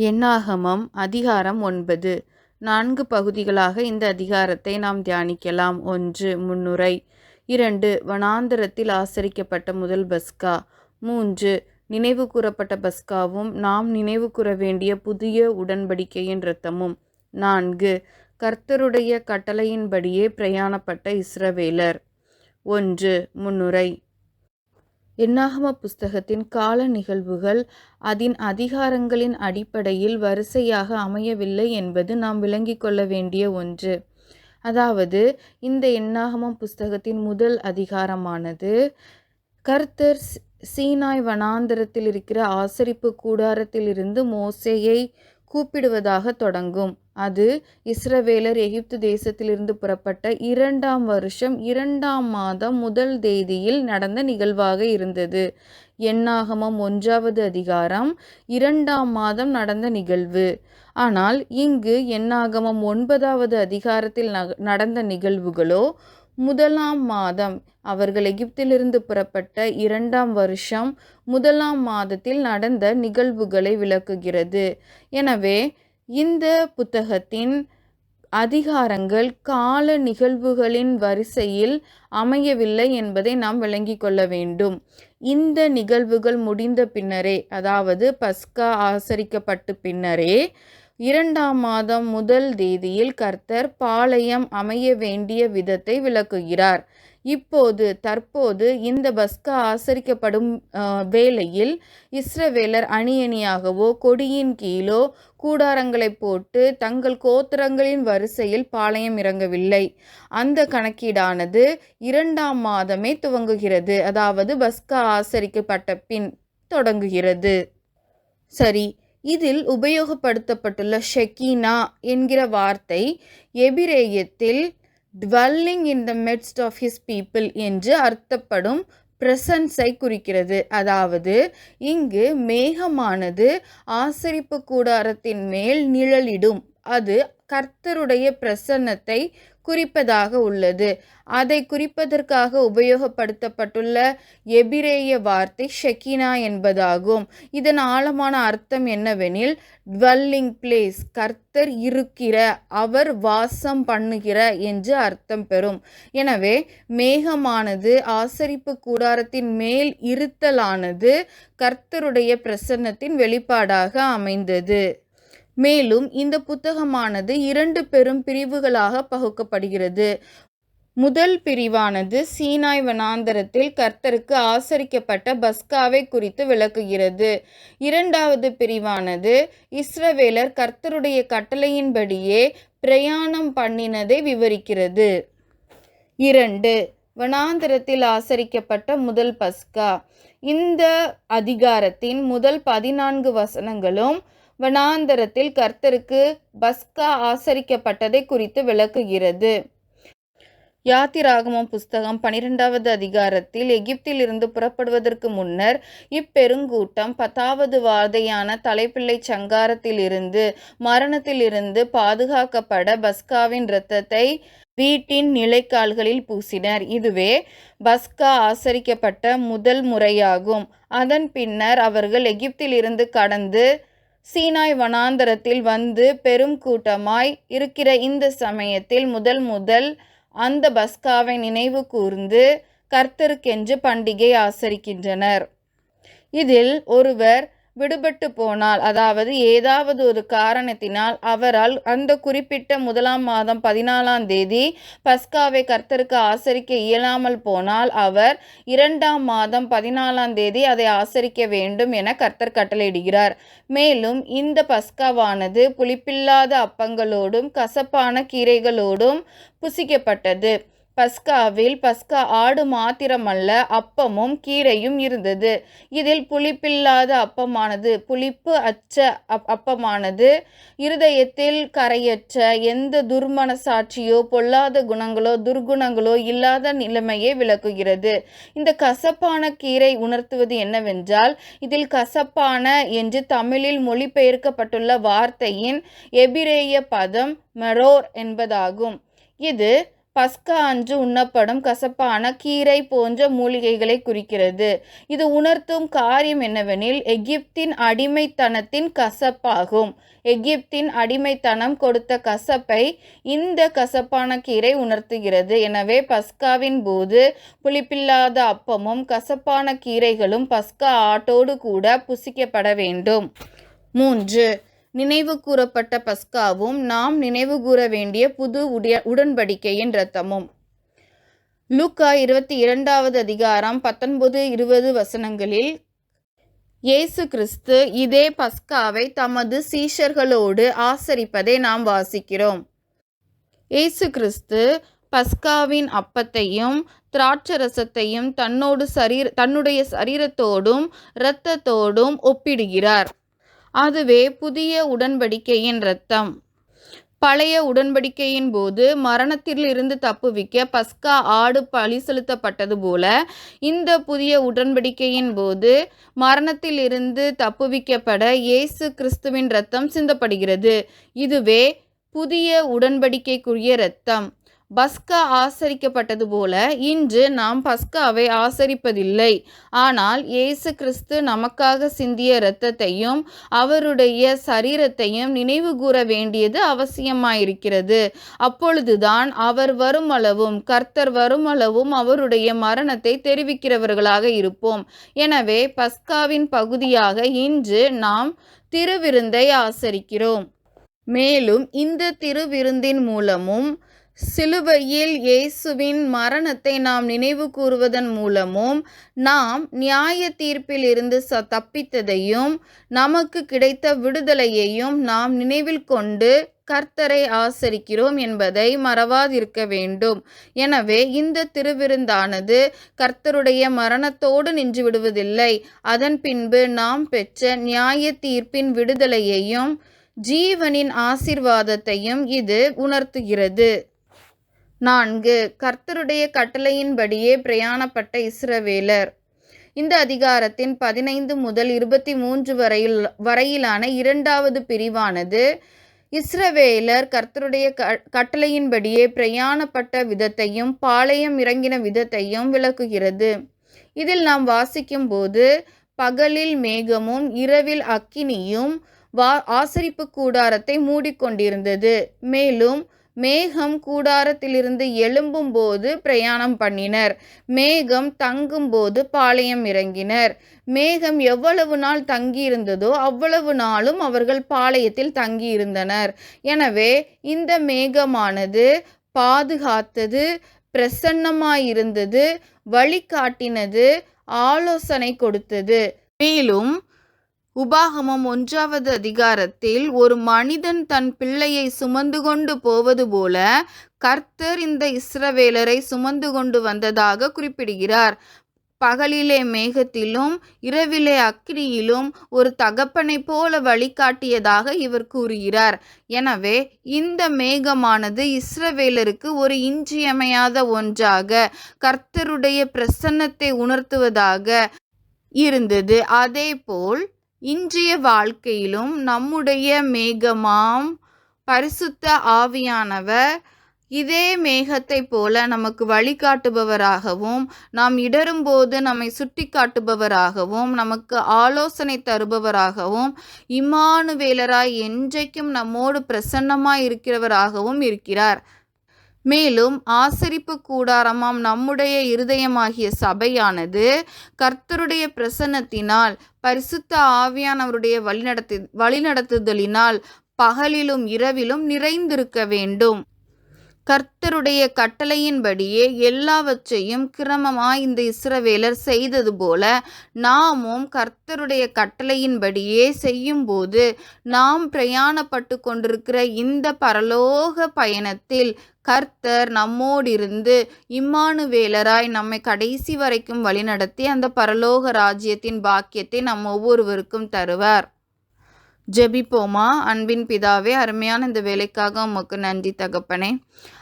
என்னாகமம் அதிகாரம் ஒன்பது. நான்கு பகுதிகளாக இந்த அதிகாரத்தை நாம் தியானிக்கலாம். ஒன்று முன்னுரை. இரண்டு வனாந்தரத்தில் ஆசரிக்கப்பட்ட முதல் பஸ்கா. மூன்று நினைவு கூறப்பட்ட பஸ்காவும் நாம் நினைவு கூற வேண்டிய புதிய உடன்படிக்கையின் இரத்தமும். நான்கு கர்த்தருடைய கட்டளையின்படியே பிரயாணப்பட்ட இஸ்ரவேலர். ஒன்று முன்னுரை. எண்ணாகம புஸ்தகத்தின் கால நிகழ்வுகள் அதன் அதிகாரங்களின் அடிப்படையில் வரிசையாக அமையவில்லை என்பது நாம் விளங்கிக் கொள்ள வேண்டிய ஒன்று. அதாவது இந்த எண்ணாகமம் புஸ்தகத்தின் முதல் அதிகாரமானது கர்த்தர் சீனாய் வனாந்தரத்தில் இருக்கிற ஆசரிப்பு கூடாரத்திலிருந்து மோசையை கூப்பிடுவதாக தொடங்கும். அது இஸ்ரவேலர் எகிப்து தேசத்திலிருந்து புறப்பட்ட இரண்டாம் வருஷம் இரண்டாம் மாதம் முதல் தேதியில் நடந்த நிகழ்வாக இருந்தது. எண்ணாகமம் ஒன்றாவது அதிகாரம் இரண்டாம் மாதம் நடந்த நிகழ்வு. ஆனால் இங்கு எண்ணாகமம் ஒன்பதாவது அதிகாரத்தில் நடந்த நிகழ்வுகளோ முதலாம் மாதம். அவர்கள் எகிப்திலிருந்து புறப்பட்ட இரண்டாம் வருஷம் முதலாம் மாதத்தில் நடந்த நிகழ்வுகளை விளக்குகிறது. எனவே இந்த புத்தகத்தின் அதிகாரங்கள் கால நிகழ்வுகளின் வரிசையில் அமையவில்லை என்பதை நாம் விளங்கிக் கொள்ள வேண்டும். இந்த நிகழ்வுகள் முடிந்த பின்னரே அதாவது பஸ்கா ஆசரிக்கப்பட்டு பின்னரே இரண்டாம் மாதம் முதல் தேதியில் கர்த்தர் பாளையம் அமைய வேண்டிய விதத்தை விளக்குகிறார். இப்போது தற்போது இந்த பஸ்கா ஆசரிக்கப்படும் வேளையில் இஸ்ரவேலர் அணி அணியாகவோ கொடியின் கீழோ கூடாரங்களை போட்டு தங்கள் கோத்திரங்களின் வரிசையில் பாளையம் இறங்கவில்லை. அந்த கணக்கீடானது இரண்டாம் மாதமே துவங்குகிறது. அதாவது பஸ்கா ஆசரிக்கப்பட்ட பின் தொடங்குகிறது. சரி இதில் உபயோகப்படுத்தப்பட்டுள்ள ஷெக்கீனா என்கிற வார்த்தை எபிரேயத்தில் dwelling in the midst of his people என்று அர்த்தப்படும் பிரசன்ஸை குறிக்கிறது. அதாவது இங்கு மேகமானது ஆசரிப்பு கூடாரத்தின் மேல் நிழலிடும். அது கர்த்தருடைய பிரசன்னத்தை குறிப்பதாக உள்ளது. அதை குறிப்பதற்காக உபயோகப்படுத்தப்பட்டுள்ள எபிரேய வார்த்தை ஷெக்கினா என்பதாகும். இதன் ஆழமான அர்த்தம் என்னவெனில் டுவெல்லிங் பிளேஸ் கர்த்தர் இருக்கிற அவர் வாசம் பண்ணுகிற என்று அர்த்தம் பெறும். எனவே மேகமானது ஆசரிப்பு கூடாரத்தின் மேல் இருத்தலானது கர்த்தருடைய பிரசன்னத்தின் வெளிப்பாடாக அமைந்தது. மேலும் இந்த புத்தகமானது இரண்டு பெரும் பிரிவுகளாக பகுக்கப்படுகிறது. முதல் பிரிவானது சீனாய் வனாந்தரத்தில் கர்த்தருக்கு ஆசரிக்கப்பட்ட பஸ்காவை குறித்து விளக்குகிறது. இரண்டாவது பிரிவானது இஸ்ரவேலர் கர்த்தருடைய கட்டளையின்படியே பிரயாணம் பண்ணினதை விவரிக்கிறது. இரண்டு வனாந்தரத்தில் ஆசரிக்கப்பட்ட முதல் பஸ்கா. இந்த அதிகாரத்தின் முதல் பதினான்கு வசனங்களும் வனாந்தரத்தில் கர்த்தருக்கு பஸ்கா ஆசரிக்கப்பட்டதை குறித்து விளக்குகிறது. யாத்திராகமம் புஸ்தகம் பனிரெண்டாவது அதிகாரத்தில் எகிப்திலிருந்து புறப்படுவதற்கு முன்னர் இப்பெருங்கூட்டம் பத்தாவது வார்த்தையான தலைப்பிள்ளை சங்காரத்திலிருந்து மரணத்திலிருந்து பாதுகாக்கப்பட பஸ்காவின் இரத்தத்தை வீட்டின் நிலைக்கால்களில் பூசினர். இதுவே பஸ்கா ஆசரிக்கப்பட்ட முதல் முறையாகும். அதன் பின்னர் அவர்கள் எகிப்திலிருந்து கடந்து சீனாய் வனாந்தரத்தில் வந்து பெரும் கூட்டமாய் இருக்கிற இந்த சமயத்தில் முதல் முதல் அந்த பஸ்காவை நினைவு கூர்ந்து கர்த்தருக்கென்று பண்டிகை ஆசரிக்கின்றனர். இதில் ஒருவர் விடுபட்டு போனால் அதாவது ஏதாவது ஒரு காரணத்தினால் அவரால் அந்த குறிப்பிட்ட முதலாம் மாதம் பதினாலாம் தேதி பஸ்காவை கர்த்தருக்கு ஆசரிக்க இயலாமல் போனால் அவர் இரண்டாம் மாதம் பதினாலாம் தேதி அதை ஆசரிக்க வேண்டும் என கர்த்தர் கட்டளையிடுகிறார். மேலும் இந்த பஸ்காவானது புளிப்பில்லாத அப்பங்களோடும் கசப்பான கீரைகளோடும் புசிக்கப்பட்டது. பஸ்காவில் பஸ்கா ஆடு மாத்திரமல்ல அப்பமும் கீரையும் இருந்தது. இதில் புளிப்பில்லாத அப்பமானது புளிப்பு அச்ச அப் அப்பமானது இருதயத்தில் கரையற்ற எந்த துர்மனசாட்சியோ பொல்லாத குணங்களோ துர்குணங்களோ இல்லாத நிலைமையை விளக்குகிறது. இந்த கசப்பான கீரை உணர்த்துவது என்னவென்றால் இதில் கசப்பான என்று தமிழில் மொழிபெயர்க்கப்பட்டுள்ள வார்த்தையின் எபிரேய பதம் மெரோர் என்பதாகும். இது பஸ்கா அன்று உண்ணப்படும் கசப்பான கீரை போன்ற மூலிகைகளை குறிக்கிறது. இது உணர்த்தும் காரியம் என்னவெனில் எகிப்தின் அடிமைத்தனத்தின் கசப்பாகும். எகிப்தின் அடிமைத்தனம் கொடுத்த கசப்பை இந்த கசப்பான கீரை உணர்த்துகிறது. எனவே பஸ்காவின் போது புளிப்பில்லாத அப்பமும் கசப்பான கீரைகளும் பஸ்கா ஆட்டோடு கூட புசிக்கப்பட வேண்டும். மூன்று நினைவு கூறப்பட்ட பஸ்காவும் நாம் நினைவு கூற வேண்டிய புது உடைய உடன்படிக்கையின் இரத்தமும். லூக்கா இருபத்தி இரண்டாவது அதிகாரம் பத்தொன்பது இருபது வசனங்களில் இயேசு கிறிஸ்து இதே பஸ்காவை தமது சீஷர்களோடு ஆசரிப்பதை நாம் வாசிக்கிறோம். இயேசு கிறிஸ்து பஸ்காவின் அப்பத்தையும் திராட்சரசத்தையும் தன்னோடு சரீர தன்னுடைய சரீரத்தோடும் இரத்தத்தோடும் ஒப்பிடுகிறார். அதுவே புதிய உடன்படிக்கையின் இரத்தம். பழைய உடன்படிக்கையின் போது மரணத்திலிருந்து தப்புவிக்க பஸ்கா ஆடு பழி செலுத்தப்பட்டது போல இந்த புதிய உடன்படிக்கையின் போது மரணத்திலிருந்து தப்புவிக்கப்பட இயேசு கிறிஸ்துவின் இரத்தம் சிந்தப்படுகிறது. இதுவே புதிய உடன்படிக்கைக்குரிய இரத்தம். பஸ்கா ஆசரிக்கப்பட்டது போல இன்று நாம் பஸ்காவை ஆசரிப்பதில்லை. ஆனால் இயேசு கிறிஸ்து நமக்காக சிந்திய இரத்தத்தையும் அவருடைய சரீரத்தையும் நினைவு கூற வேண்டியது அவசியமாயிருக்கிறது. அப்பொழுதுதான் அவர் வருமளவும் கர்த்தர் வருமளவும் அவருடைய மரணத்தை தெரிவிக்கிறவர்களாக இருப்போம். எனவே பஸ்காவின் பகுதியாக இன்று நாம் திருவிருந்தை ஆசரிக்கிறோம். மேலும் இந்த திருவிருந்தின் மூலமும் சிலுவையில் இயேசுவின் மரணத்தை நாம் நினைவு கூறுவதன் மூலமும் நாம் நியாய தீர்ப்பில் இருந்து ச தப்பித்ததையும் நமக்கு கிடைத்த விடுதலையையும் நாம் நினைவில் கொண்டு கர்த்தரை ஆசரிக்கிறோம் என்பதை மறவாதிருக்க வேண்டும். எனவே இந்த திருவிருந்தானது கர்த்தருடைய மரணத்தோடு நின்று விடுவதில்லை. அதன் பின்பு நாம் பெற்ற நியாய தீர்ப்பின் விடுதலையையும் ஜீவனின் ஆசிர்வாதத்தையும் இது உணர்த்துகிறது. நான்கு. கர்த்தருடைய கட்டளையின்படியே பிரயாணப்பட்ட இஸ்ரவேலர். இந்த அதிகாரத்தின் பதினைந்து முதல் இருபத்தி மூன்று வரையில் வரையிலான இரண்டாவது பிரிவானது இஸ்ரவேலர் கர்த்தருடைய க கட்டளையின்படியே பிரயாணப்பட்ட விதத்தையும் பாளையம் இறங்கின விதத்தையும் விளக்குகிறது. இதில் நாம் வாசிக்கும் போது பகலில் மேகமும் இரவில் அக்கினியும் வா ஆசரிப்பு கூடாரத்தை மூடிக்கொண்டிருந்தது. மேலும் மேகம் கூடாரத்திலிருந்து எழும்பும்போது பிரயாணம் பண்ணினர். மேகம் தங்கும்போது பாளையம் இறங்கினர். மேகம் எவ்வளவு நாள் தங்கியிருந்ததோ அவ்வளவு நாளும் அவர்கள் பாளையத்தில் தங்கியிருந்தனர். எனவே இந்த மேகமானது பாதுகாத்தது பிரசன்னமாயிருந்தது வழிகாட்டினது ஆலோசனை கொடுத்தது. மேலும் உபாகமம் ஒன்றாவது அதிகாரத்தில் ஒரு மனிதன் தன் பிள்ளையை சுமந்து கொண்டு போவது போல கர்த்தர் இந்த இஸ்ரவேலரை சுமந்து கொண்டு வந்ததாக குறிப்பிடுகிறார். பகலிலே மேகத்திலும் இரவிலே அக்னியிலும் ஒரு தகப்பனைப் போல வழிகாட்டியதாக இவர் கூறுகிறார். எனவே இந்த மேகமானது இஸ்ரவேலருக்கு ஒரு இன்றியமையாத ஒன்றாக கர்த்தருடைய பிரசன்னத்தை உணர்த்துவதாக இருந்தது. அதேபோல் இன்றைய வாழ்க்கையிலும் நம்முடைய மேகமாம் பரிசுத்த ஆவியானவர். இதே மேகத்தை போல நமக்கு வழிகாட்டுபவராகவும் நாம் இடரும்போது நம்மை சுட்டி காட்டுபவராகவும் நமக்கு ஆலோசனை தருபவராகவும் இமானுவேலராய் என்றைக்கும் நம்மோடு பிரசன்னமாய் இருக்கிறவராகவும் இருக்கிறார். மேலும் ஆசரிப்பு கூடாரமாம் நம்முடைய இருதயமாகிய சபையானது கர்த்தருடைய பிரசன்னத்தினால் பரிசுத்த ஆவியானவருடைய வழிநடத்து வழிநடத்துதலினால் பகலிலும் இரவிலும் நிறைந்திருக்க வேண்டும். கர்த்தருடைய கட்டளையின்படியே எல்லாவற்றையும் கிரமமாய் இந்த இஸ்ரவேலர் செய்தது போல நாமும் கர்த்தருடைய கட்டளையின்படியே செய்யும்போது நாம் பிரயாணப்பட்டு கொண்டிருக்கிற இந்த பரலோக பயணத்தில் கர்த்தர் நம்மோடிருந்து இம்மானுவேலராய் நம்மை கடைசி வரைக்கும் வழிநடத்தி அந்த பரலோக ராஜ்யத்தின் பாக்கியத்தை நம் ஒவ்வொருவருக்கும் தருவார். ஜெபிப்போமா? அன்பின் பிதாவே அருமையான இந்த வேலைக்காக உமக்கு நன்றி தகப்பனே.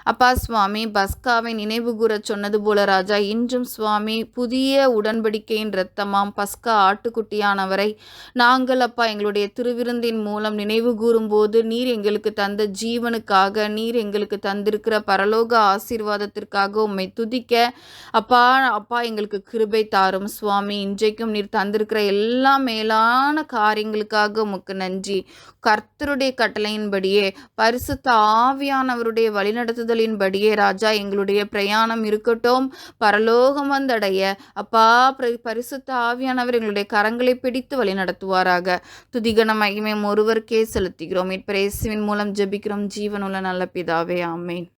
அப்பா சுவாமி பஸ்காவை நினைவு கூற சொன்னது போல ராஜா இன்றும் சுவாமி புதிய உடன்படிக்கையின் இரத்தமாம். பஸ்கா ஆட்டுக்குட்டியானவரை நாங்கள் அப்பா எங்களுடைய திருவிருந்தின் மூலம் நினைவு கூறும்போது நீர் எங்களுக்கு தந்த ஜீவனுக்காக நீர் எங்களுக்கு தந்திருக்கிற பரலோக ஆசீர்வாதத்திற்காக உம்மை துதிக்க அப்பா அப்பா எங்களுக்கு கிருபை தாரும். சுவாமி இன்றைக்கும் நீர் தந்திருக்கிற எல்லா மேலான காரியங்களுக்காக உமக்கு நன்றி கர்த்தருடைய கட்டளையின்படியே பரிசுத்த ஆவியானவருடைய வழிநடத்துதலின்படியே ராஜா எங்களுடைய பிரயாணம் இருக்கட்டும் பரலோகம் வந்தடைய. அப்பா பிர- பரிசுத்த ஆவியானவர் எங்களுடைய கரங்களை பிடித்து வழிநடத்துவாராக. துதிகன மகிமை ஒருவருக்கே செலுத்துகிறோம். இப்பிரேசுவின் மூலம் ஜெபிக்கிறோம். ஜீவனுள்ள நல்ல பிதாவே ஆமேன்.